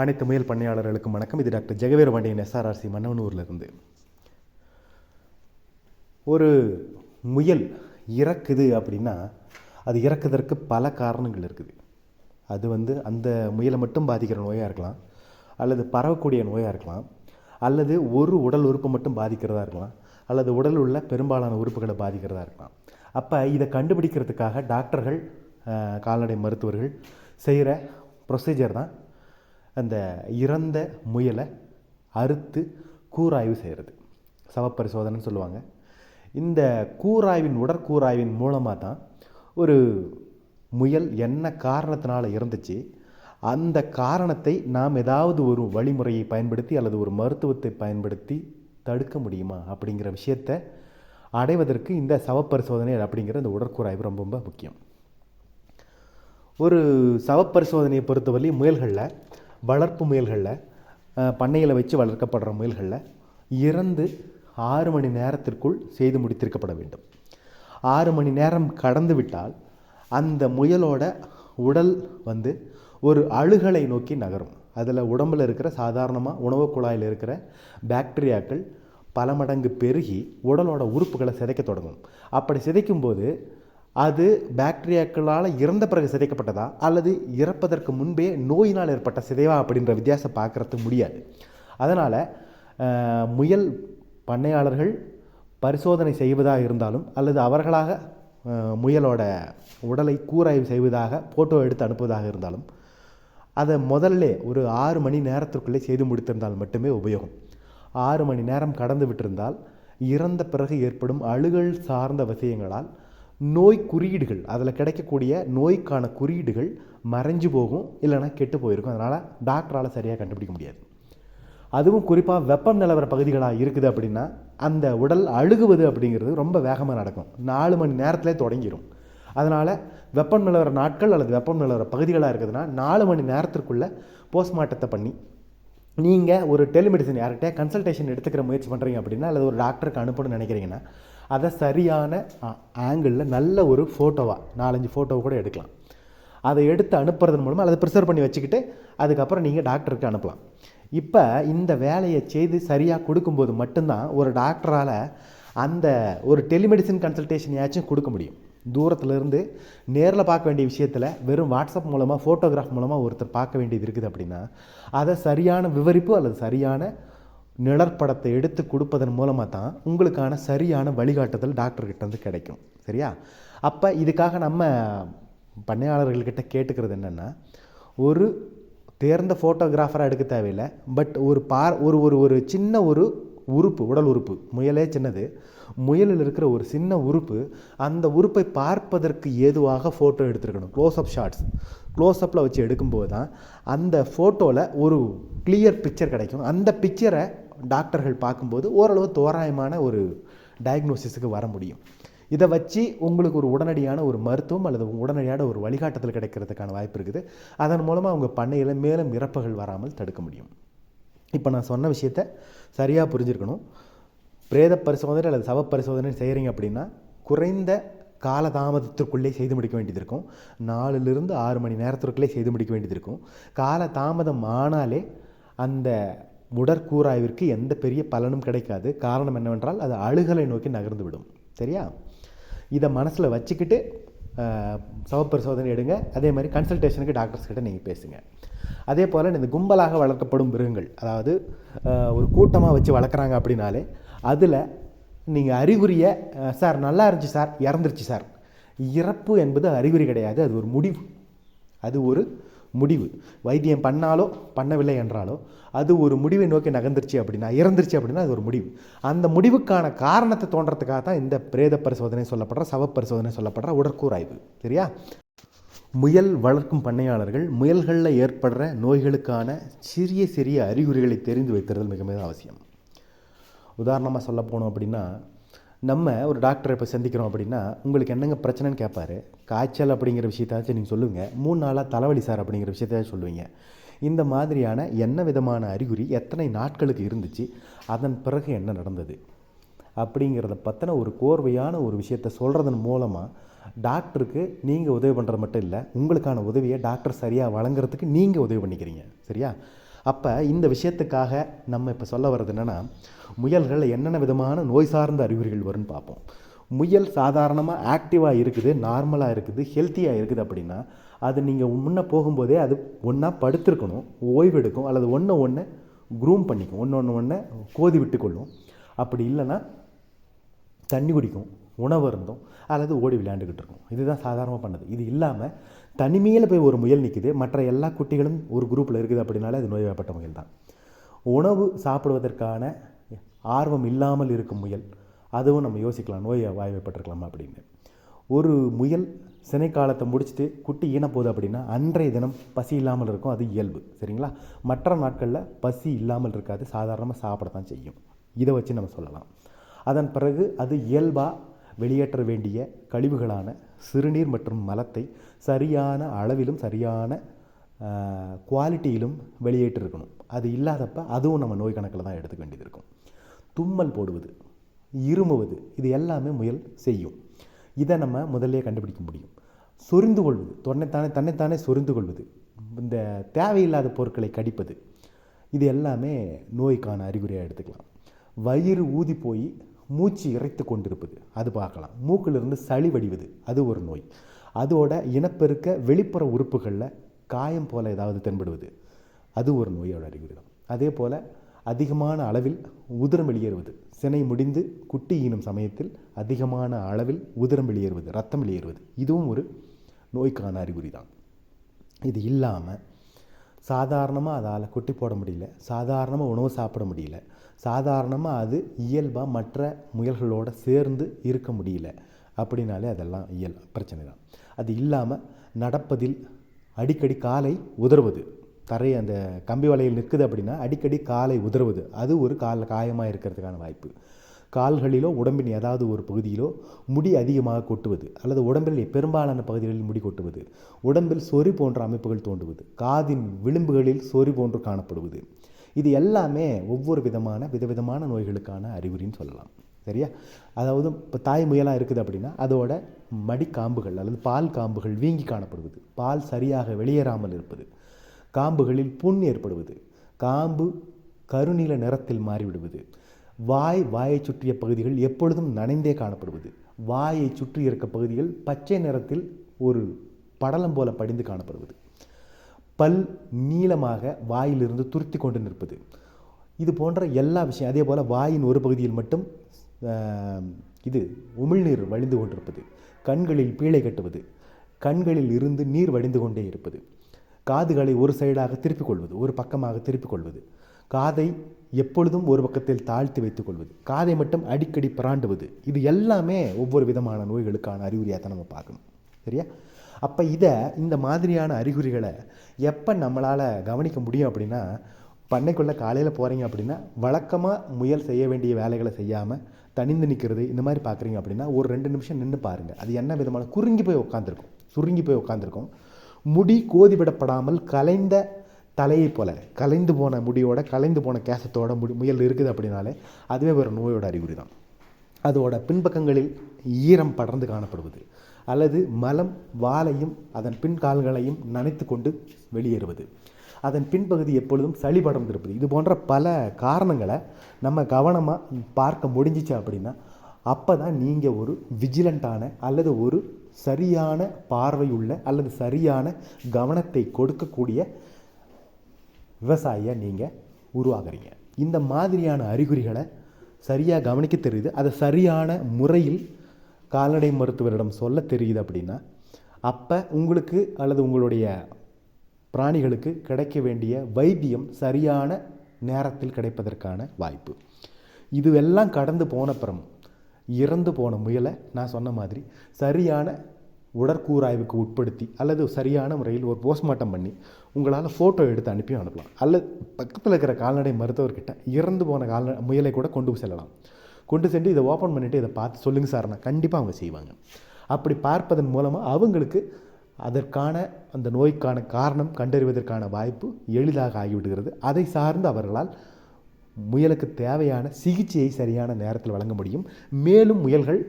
அனைத்து முயல் பண்ணையாளர்களுக்கும் வணக்கம். இது டாக்டர் ஜெகவீர பாண்டியன் எஸ்ஆர்ஆர்சி மன்னவனூர்லேருந்து ஒரு முயல் இறக்குது அப்படின்னா அது இறக்குதற்கு பல காரணங்கள் இருக்குது. அது வந்து அந்த முயலை மட்டும் பாதிக்கிற நோயாக இருக்கலாம் அல்லது பரவக்கூடிய நோயாக இருக்கலாம் அல்லது ஒரு உடல் உறுப்பு மட்டும் பாதிக்கிறதா இருக்கலாம் அல்லது உடல் உள்ள பெரும்பாலான உறுப்புகளை பாதிக்கிறதா இருக்கலாம். அப்போ இதை கண்டுபிடிக்கிறதுக்காக டாக்டர்கள் கால்நடை மருத்துவர்கள் செய்கிற ப்ரொசீஜர் தான் அந்த இறந்த முயலை அறுத்து கூராய்வு செய்கிறது. சவப்பரிசோதனைன்னு சொல்லுவாங்க. இந்த கூராய்வின் உடற்கூராய்வின் மூலமாக தான் ஒரு முயல் என்ன காரணத்தினால் இறந்துச்சு அந்த காரணத்தை நாம் ஏதாவது ஒரு வழிமுறையை பயன்படுத்தி அல்லது ஒரு மருத்துவத்தை பயன்படுத்தி தடுக்க முடியுமா அப்படிங்கிற விஷயத்தை அடைவதற்கு இந்த சவப்பரிசோதனை அப்படிங்கிற இந்த உடற்கூராய்வு ரொம்ப ரொம்ப முக்கியம். ஒரு சவப்பரிசோதனையை பொறுத்தவரை முயல்களில் வளர்ப்பு முயல்களில் பண்ணையில் வச்சு வளர்க்கப்படுற முயல்களில் இறந்து ஆறு மணி நேரத்திற்குள் செய்து முடித்திருக்கப்பட வேண்டும். ஆறு மணி நேரம் கடந்து விட்டால் அந்த முயலோட உடல் வந்து ஒரு அழுகலை நோக்கி நகரும். அதில் உடம்பில் இருக்கிற சாதாரணமாக உணவு குழாயில் இருக்கிற பாக்டீரியாக்கள் பல மடங்கு பெருகி உடலோட உறுப்புகளை சிதைக்க தொடங்கும். அப்படி சிதைக்கும் போது அது பாக்டீரியாக்களால் இறந்த பிறகு சிதைக்கப்பட்டதா? அல்லது இறப்பதற்கு முன்பே நோயினால் ஏற்பட்ட சிதைவா? அப்படின்ற வித்தியாசம் பார்க்கறது முடியாது. அதனால் முயல் பண்ணையாளர்கள் பரிசோதனை செய்வதாக இருந்தாலும் அல்லது அவர்களாக முயலோட உடலை கூராய்வு செய்வதாக ஃபோட்டோ எடுத்து அனுப்புவதாக இருந்தாலும் அதை முதல்ல ஒரு ஆறு மணி நேரத்திற்குள்ளே செய்து முடித்திருந்தால் மட்டுமே உபயோகம். ஆறு மணி நேரம் கடந்து விட்டிருந்தால் இறந்த பிறகு ஏற்படும் அழுகல் சார்ந்த விஷயங்களால் நோய் குறியீடுகள் அதில் கிடைக்கக்கூடிய நோய்க்கான குறியீடுகள் மறைஞ்சு போகும் இல்லைன்னா கெட்டு போயிருக்கும். அதனால் டாக்டரால் சரியாக கண்டுபிடிக்க முடியாது. அதுவும் குறிப்பாக வெப்பம் நிலவர பகுதிகளாக இருக்குது அப்படின்னா அந்த உடல் அழுகுவது அப்படிங்கிறது ரொம்ப வேகமாக நடக்கும். நாலு மணி நேரத்திலே தொடங்கிடும் அதனால் வெப்பம் நிலவர நாட்கள் அல்லது வெப்பம் நிலவர பகுதிகளாக இருக்குதுன்னா நாலு மணி நேரத்திற்குள்ளே போஸ்ட்மார்ட்டத்தை பண்ணி நீங்கள் ஒரு டெலிமெடிசன் யார்கிட்ட கன்சல்டேஷன் எடுத்துக்கிற முயற்சி பண்ணுறீங்க அப்படின்னா அல்லது ஒரு டாக்டருக்கு அனுப்பணும்னு நினைக்கிறீங்கன்னா அதை சரியான ஆங்கிளில் நல்ல ஒரு ஃபோட்டோவாக நாலஞ்சு ஃபோட்டோவை கூட எடுக்கலாம். அதை எடுத்து அனுப்புறதன் மூலமாக அதை ப்ரிசர்வ் பண்ணி வச்சுக்கிட்டு அதுக்கப்புறம் நீங்கள் டாக்டருக்கு அனுப்பலாம். இப்போ இந்த வேலையை செய்து சரியாக கொடுக்கும்போது மட்டும்தான் ஒரு டாக்டரால் அந்த ஒரு டெலிமெடிசின் கன்சல்டேஷனையாச்சும் கொடுக்க முடியும். தூரத்துலேருந்து நேரில் பார்க்க வேண்டிய விஷயத்தில் வெறும் வாட்ஸ்அப் மூலமாக ஃபோட்டோகிராஃப் மூலமாக ஒருத்தர் பார்க்க வேண்டியது இருக்குது அப்படின்னா அதை சரியான விவரிப்பு அல்லது சரியான நிழற்படத்தை எடுத்து கொடுப்பதன் மூலமாக தான் உங்களுக்கான சரியான வழிகாட்டுதல் டாக்டர்கிட்ட வந்து கிடைக்கும். சரியா? அப்போ இதுக்காக நம்ம பண்ணையாளர்கள்கிட்ட கேட்டுக்கிறது என்னென்னா ஒரு தேர்ந்த ஃபோட்டோகிராஃபராக எடுக்க தேவையில்லை பட் ஒரு பார் ஒரு ஒரு ஒரு சின்ன ஒரு உறுப்பு உடல் உறுப்பு முயலே சின்னது முயலில் இருக்கிற ஒரு சின்ன உறுப்பு அந்த உறுப்பை பார்ப்பதற்கு ஏதுவாக ஃபோட்டோ எடுத்துருக்கணும். க்ளோஸ்அப் ஷாட்ஸ் க்ளோஸ்அப்பில் வச்சு எடுக்கும்போது தான் அந்த ஃபோட்டோவில் ஒரு கிளியர் பிக்சர் கிடைக்கும். அந்த பிக்சரை டாக்டர்கள் பார்க்கும்போது ஓரளவு தோராயமான ஒரு டயக்னோசிஸுக்கு வர முடியும். இதை வச்சு உங்களுக்கு ஒரு உடனடியான ஒரு மருத்துவம் அல்லது உடனடியான ஒரு வழிகாட்டுதல் கிடைக்கிறதுக்கான வாய்ப்பு இருக்குது. அதன் மூலமாக அவங்க பண்ணையில் மேலும் இறப்புகள் வராமல் தடுக்க முடியும். இப்போ நான் சொன்ன விஷயத்த சரியாக புரிஞ்சிருக்கணும். பிரேத பரிசோதனை அல்லது சவ பரிசோதனை செய்கிறீங்க அப்படின்னா குறைந்த காலதாமதத்திற்குள்ளே செய்து முடிக்க வேண்டியது இருக்கும். நாலுலேருந்து ஆறு மணி நேரத்திற்குள்ளே செய்து முடிக்க வேண்டியது இருக்கும். கால தாமதம் ஆனாலே அந்த உடற்கூறாய்விற்கு எந்த பெரிய பலனும் கிடைக்காது. காரணம் என்னவென்றால் அது அழுகலை நோக்கி நகர்ந்து விடும் சரியா? இதை மனசில் வச்சுக்கிட்டு சவப்பரிசோதனை எடுங்க. அதே மாதிரி கன்சல்டேஷனுக்கு டாக்டர்ஸ் கிட்ட நீங்கள் பேசுங்க. அதே போல் இந்த கும்பலாக வளர்க்கப்படும் மிருகங்கள் அதாவது ஒரு கூட்டமாக வச்சு வளர்க்குறாங்க அப்படின்னாலே அதில் நீங்கள் அறிகுறியை சார் நல்லா இருந்துச்சு சார் இறந்துருச்சு சார். இறப்பு என்பது அறிகுறி கிடையாது அது ஒரு முடிவு. அது ஒரு முடிவு. வைத்தியம் பண்ணாலோ பண்ணவில்லை என்றாலோ அது ஒரு முடிவை நோக்கி நகர்ந்துருச்சு அப்படின்னா இறந்துருச்சு அப்படின்னா அது ஒரு முடிவு. அந்த முடிவுக்கான காரணத்தை தோன்றதுக்காக தான் இந்த பிரேத பரிசோதனை சொல்லப்படுற சவ பரிசோதனை சொல்லப்படுற உடற்கூராய்வு சரியா? முயல் வளர்க்கும் பண்ணையாளர்கள் முயல்களில் ஏற்படுற நோய்களுக்கான சிறிய சிறிய அறிகுறிகளை தெரிந்து வைத்திருதல் மிக மிக அவசியம். உதாரணமாக சொல்ல போனோம் அப்படின்னா நம்ம ஒரு டாக்டரை இப்போ சந்திக்கிறோம் அப்படின்னா உங்களுக்கு என்னங்க பிரச்சனைன்னு கேட்பாரு காய்ச்சல் அப்படிங்கிற விஷயத்தாச்சும் நீங்கள் சொல்லுங்கள் மூணு நாளாக தலைவலி சார் அப்படிங்கிற விஷயத்தையாச்சும் சொல்லுவீங்க. இந்த மாதிரியான என்ன விதமான அறிகுறி எத்தனை நாட்களுக்கு இருந்துச்சு அதன் பிறகு என்ன நடந்தது? அப்படிங்கிறத பற்றின ஒரு கோர்வையான ஒரு விஷயத்தை சொல்கிறதன் மூலமாக டாக்டருக்கு நீங்கள் உதவி பண்ணுறது மட்டும் இல்லை உங்களுக்கான உதவியை டாக்டர் சரியாக வழங்குறதுக்கு நீங்கள் உதவி பண்ணிக்கிறீங்க. சரியா? அப்போ இந்த விஷயத்துக்காக நம்ம இப்போ சொல்ல வர்றது என்னென்னா முயல்களில் என்னென்ன விதமான நோய் சார்ந்த அறிகுறிகள் வரும்னு பார்ப்போம். முயல் சாதாரணமாக ஆக்டிவாக இருக்குது நார்மலாக இருக்குது ஹெல்த்தியாக இருக்குது அப்படின்னா அது நீங்கள் முன்னே போகும்போதே அது ஒன்றா படுத்திருக்கணும் ஓய்வெடுக்கும் அல்லது ஒன்று ஒன்று க்ரூம் பண்ணிக்கும் ஒன்று ஒன்று ஒன்று கோதி விட்டுக்கொள்ளும். அப்படி இல்லைன்னா தண்ணி குடிக்கும் உணவு இருந்தும் அல்லது ஓடி விளையாண்டுக்கிட்டு இருக்கும். இதுதான் சாதாரணமாக பண்ணது. இது இல்லாமல் தனிமையில் போய் ஒரு முயல் நிற்குது மற்ற எல்லா குட்டிகளும் ஒரு குரூப்பில் இருக்குது அப்படின்னாலே அது நோய்வாய்ப்பட்ட முயல் தான். உணவு சாப்பிடுவதற்கான ஆர்வம் இல்லாமல் இருக்கும் முயல். அதுவும் நம்ம யோசிக்கலாம். நோய் வாய்ப்பட்டிருக்கலாமா அப்படின்னு. ஒரு முயல் சினைக்காலத்தை முடிச்சுட்டு குட்டி ஈனப்போகுது அப்படின்னா அன்றைய தினம் பசி இல்லாமல் இருக்கும். அது இயல்பு. சரிங்களா? மற்ற நாட்களில் பசி இல்லாமல் இருக்காது. சாதாரணமாக சாப்பிட தான் செய்யும். இதை வச்சு நம்ம சொல்லலாம். அதன் பிறகு அது இயல்பாக வெளியேற்ற வேண்டிய கழிவுகளான சிறுநீர் மற்றும் மலத்தை சரியான அளவிலும் சரியான குவாலிட்டியிலும் வெளியேற்றிருக்கணும். அது இல்லாதப்ப அதுவும் நம்ம நோய் கணக்கில் தான் எடுத்துக்க வேண்டியது இருக்கும். தும்மல் போடுவது இருமுவது இது எல்லாமே முயல் செய்யும். இதை நம்ம முதல்ல கண்டுபிடிக்க முடியும். சொரிந்து கொள்வது தன்னைத்தானே தன்னைத்தானே சொரிந்து கொள்வது இந்த தேவையில்லாத பொருட்களை கடிப்பது இது எல்லாமே நோய்க்கான அறிகுறியாக எடுத்துக்கலாம். வயிறு ஊதி போய் மூச்சு இறைத்து கொண்டிருப்பது. அது பார்க்கலாம். மூக்கிலிருந்து சளி வடிவது. அது ஒரு நோய். அதோட இனப்பெருக்க வெளிப்புற உறுப்புகளில் காயம் போல் ஏதாவது தென்படுவது. அது ஒரு நோயோட அறிகுறி தான் அதே போல் அதிகமான அளவில் உதிரம் வெளியேறுவது. சினை முடிந்து குட்டி ஈனும் சமயத்தில் அதிகமான அளவில் உதிரம் வெளியேறுவது ரத்தம் வெளியேறுவது. இதுவும் ஒரு நோய்க்கான அறிகுறி தான் இது இல்லாமல் சாதாரணமாக அதால் குட்டி போட முடியல. சாதாரணமாக உணவு சாப்பிட முடியல. சாதாரணமாக அது இயல்பாக மற்ற முயல்களோடு சேர்ந்து இருக்க முடியல. அப்படின்னாலே அதெல்லாம் இயல் பிரச்சனை தான் அது இல்லாமல் நடப்பதில் அடிக்கடி காலை உதறுவது. தரை அந்த கம்பி வலையில் நிற்குது அப்படின்னா அடிக்கடி காலை உதறுவது. அது ஒரு காலில் காயமாக இருக்கிறதுக்கான வாய்ப்பு. கால்களிலோ உடம்பின் ஏதாவது ஒரு பகுதியிலோ முடி அதிகமாக கொட்டுவது அல்லது உடம்பில் பெரும்பாலான பகுதிகளில் முடி கொட்டுவது உடம்பில் சொறி போன்ற அமைப்புகள் தோன்றுவது காதின் விளிம்புகளில் சொறி போன்று காணப்படுவது இது எல்லாமே ஒவ்வொரு விதமான விதவிதமான நோய்களுக்கான அறிகுறின்னு சொல்லலாம். சரியா? அதாவது இப்போ தாய் முயலாக இருக்குது அப்படின்னா அதோட மடிக்காம்புகள் அல்லது பால் காம்புகள் வீங்கி காணப்படுவது பால் சரியாக வெளியேறாமல் இருப்பது காம்புகளில் புண் ஏற்படுவது காம்பு கருநீல நிறத்தில் மாறிவிடுவது வாய் வாயை சுற்றிய பகுதிகள் எப்பொழுதும் நனைந்தே காணப்படுவது வாயை சுற்றி இருக்க பகுதிகள் பச்சை நிறத்தில் ஒரு படலம் போல படிந்து காணப்படுவது. பல் நீளமாக வாயிலிருந்து துருத்தி கொண்டு நிற்பது. இது போன்ற எல்லா விஷயம் அதே போல் வாயின் ஒரு பகுதியில் மட்டும் இது உமிழ்நீர் வழிந்து கொண்டிருப்பது. கண்களில் பீழை கட்டுவது. கண்களில் இருந்து நீர் வடிந்து கொண்டே இருப்பது. காதுகளை ஒரு சைடாக திருப்பிக் கொள்வது ஒரு பக்கமாக திருப்பிக் கொள்வது. காதை எப்பொழுதும் ஒரு பக்கத்தில் தாழ்த்தி வைத்துக் கொள்வது. காதை மட்டும் அடிக்கடி பிராண்டுவது. இது எல்லாமே ஒவ்வொரு விதமான நோய்களுக்கான அறிகுறியாக தான் நம்ம பார்க்கணும். சரியா? அப்போ இதை இந்த மாதிரியான அறிகுறிகளை எப்போ நம்மளால் கவனிக்க முடியும் அப்படின்னா பண்ணைக்குள்ளே காலையில் போகிறீங்க அப்படின்னா வழக்கமாக முயல் செய்ய வேண்டிய வேலைகளை செய்யாமல் தனிந்து நிற்கிறது இந்த மாதிரி பார்க்குறீங்க அப்படின்னா ஒரு ரெண்டு நிமிஷம் நின்று பாருங்கள் அது என்ன விதமான குறுங்கி போய் உட்காந்துருக்கும் சுருங்கி போய் உட்காந்துருக்கும் முடி கோதிவிடப்படாமல் கலைந்த தலையை போல கலைந்து போன முடியோட கலைந்து போன கேசத்தோட முடி முயல் இருக்குது அப்படின்னாலே அதுவே ஒரு நோயோட அறிகுறி தான் அதோட பின்பக்கங்களில் ஈரம் படர்ந்து காணப்படுவது. அல்லது மலம் வாலையும் அதன் பின் கால்களையும் நனைத்து கொண்டு வெளியேறுவது. அதன் பின்பகுதி எப்பொழுதும் சளி படர்ந்திருப்பது இது போன்ற பல காரணங்களை நம்ம கவனமாக பார்க்க முடிஞ்சிச்சு அப்படின்னா அப்போ தான் நீங்கள் ஒரு விஜிலண்ட்டான அல்லது ஒரு சரியான பார்வையுள்ள அல்லது சரியான கவனத்தை கொடுக்கக்கூடிய விவசாயியாக நீங்கள் உருவாகிறீங்க. இந்த மாதிரியான அறிகுறிகளை சரியாக கவனிக்க தெரியுது. அதை சரியான முறையில் கால்நடை மருத்துவரிடம் சொல்ல தெரியுது அப்படின்னா அப்போ உங்களுக்கு அல்லது உங்களுடைய பிராணிகளுக்கு கிடைக்க வேண்டிய வைத்தியம் சரியான நேரத்தில் கிடைப்பதற்கான வாய்ப்பு. இதுவெல்லாம் கடந்து போனப்புறம் இறந்து போன முயலை நான் சொன்ன மாதிரி சரியான உடற்கூராய்வுக்கு உட்படுத்தி அல்லது சரியான முறையில் ஒரு போஸ்ட்மார்ட்டம் பண்ணி உங்களால் ஃபோட்டோ எடுத்து அனுப்பி அனுப்பலாம். அல்லது பக்கத்தில் இருக்கிற கால்நடை மருத்துவர்கிட்ட இறந்து போன கால்நடை முயலை கூட கொண்டு செல்லலாம். கொண்டு சென்று இதை ஓப்பன் பண்ணிவிட்டு இதை பார்த்து சொல்லுங்கள் சார்னா கண்டிப்பாக அவங்க செய்வாங்க. அப்படி பார்ப்பதன் மூலமாக அவங்களுக்கு அதற்கான அந்த நோய்க்கான காரணம் கண்டறிவதற்கான வாய்ப்பு எளிதாக ஆகிவிடுகிறது. அதை சார்ந்து அவர்களால் முயலுக்கு தேவையான சிகிச்சையை சரியான நேரத்தில் வழங்க முடியும். மேலும் முயல்கள்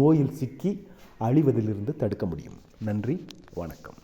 நோயில் சிக்கி அழிவதிலிருந்து தடுக்க முடியும். நன்றி வணக்கம்.